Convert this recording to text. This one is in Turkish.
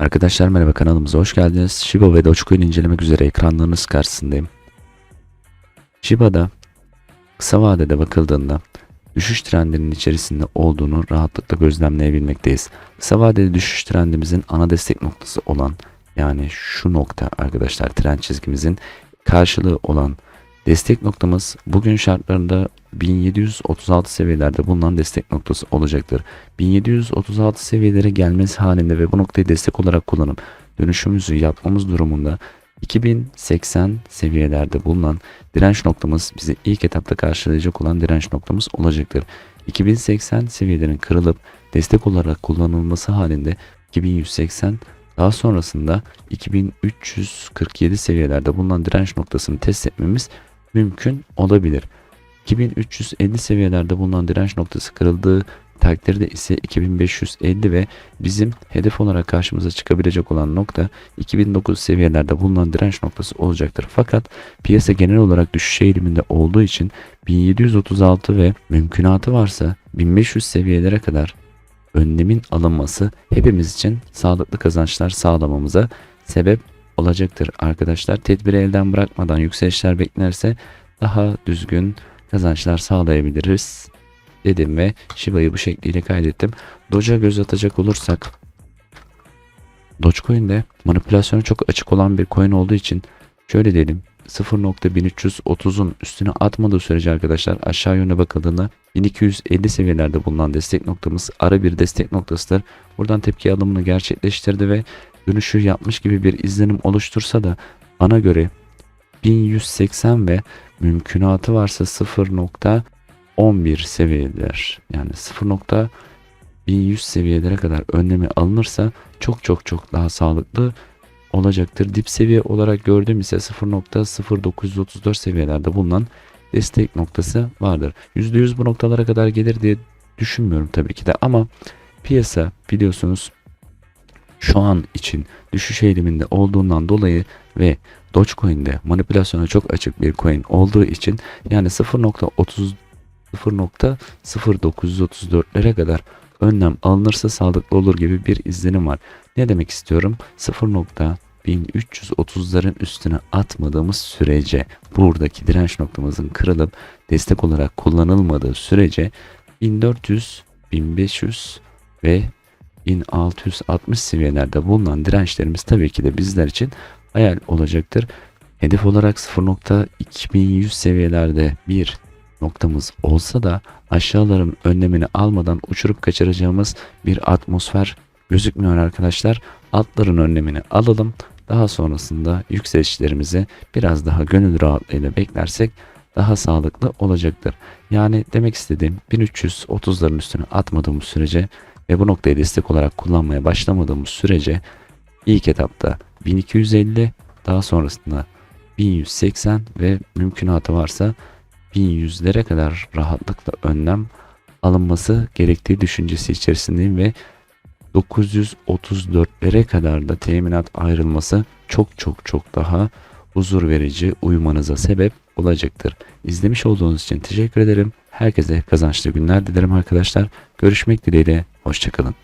Arkadaşlar merhaba kanalımıza hoş geldiniz. Shiba ve Dogecoin incelemek üzere ekranlarınız karşısındayım. Shiba'da kısa vadede bakıldığında düşüş trendinin içerisinde olduğunu rahatlıkla gözlemleyebilmekteyiz. Kısa vadeli düşüş trendimizin ana destek noktası olan yani şu nokta arkadaşlar trend çizgimizin karşılığı olan destek noktamız bugün şartlarında 1736 seviyelerde bulunan destek noktası olacaktır. 1736 seviyelere gelmesi halinde ve bu noktayı destek olarak kullanıp dönüşümüzü yapmamız durumunda 2080 seviyelerde bulunan direnç noktamız bizi ilk etapta karşılayacak olan direnç noktamız olacaktır. 2080 seviyelerin kırılıp destek olarak kullanılması halinde 2180 daha sonrasında 2347 seviyelerde bulunan direnç noktasını test etmemiz mümkün olabilir. 2350 seviyelerde bulunan direnç noktası kırıldığı takdirde ise 2550 ve bizim hedef olarak karşımıza çıkabilecek olan nokta 2009 seviyelerde bulunan direnç noktası olacaktır. Fakat piyasa genel olarak düşüş eğiliminde olduğu için 1736 ve mümkünatı varsa 1500 seviyelere kadar önlemin alınması hepimiz için sağlıklı kazançlar sağlamamıza sebep olacaktır arkadaşlar. Tedbiri elden bırakmadan yükselişler beklenirse daha düzgün kazançlar sağlayabiliriz dedim ve Shiba'yı bu şekliyle kaydettim. Doge'a göz atacak olursak Dogecoin'de manipülasyonu çok açık olan bir coin olduğu için şöyle diyelim 0.1330'un üstüne atmadığı sürece arkadaşlar aşağı yöne bakıldığında 1250 seviyelerde bulunan destek noktamız ara bir destek noktasıdır. Buradan tepki alımını gerçekleştirdi ve dönüşü yapmış gibi bir izlenim oluştursa da bana göre 1180 ve mümkünatı varsa 0.11 seviyeler yani 0.1100 seviyelere kadar önlemi alınırsa çok çok çok daha sağlıklı olacaktır. Dip seviye olarak gördüğüm ise 0.0934 seviyelerde bulunan destek noktası vardır. %100 bu noktalara kadar gelir diye düşünmüyorum tabii ki de ama piyasa biliyorsunuz şu an için düşüş eğiliminde olduğundan dolayı ve Dogecoin'de manipülasyona çok açık bir coin olduğu için yani 0.30 0.0934'lere kadar önlem alınırsa sağlıklı olur gibi bir izlenim var. Ne demek istiyorum? 0.1330'ların üstüne atmadığımız sürece buradaki direnç noktamızın kırılıp destek olarak kullanılmadığı sürece 1400, 1500 ve 1660 seviyelerde bulunan dirençlerimiz tabii ki de bizler için hayal olacaktır. Hedef olarak 0.2100 seviyelerde bir noktamız olsa da aşağıların önlemini almadan uçurup kaçıracağımız bir atmosfer gözükmüyor arkadaşlar. Altların önlemini alalım. Daha sonrasında yükselişlerimizi biraz daha gönül rahatlığıyla beklersek daha sağlıklı olacaktır. Yani demek istediğim 1330'ların üstüne atmadığımız sürece ve bu noktayı destek olarak kullanmaya başlamadığımız sürece ilk etapta 1250 daha sonrasında 1180 ve mümkünatı varsa 1100'lere kadar rahatlıkla önlem alınması gerektiği düşüncesi içerisindeyim ve 934'lere kadar da teminat ayrılması çok çok çok daha huzur verici uyumanıza sebep olacaktır. İzlemiş olduğunuz için teşekkür ederim. Herkese kazançlı günler dilerim arkadaşlar. Görüşmek dileğiyle. Hoşçakalın.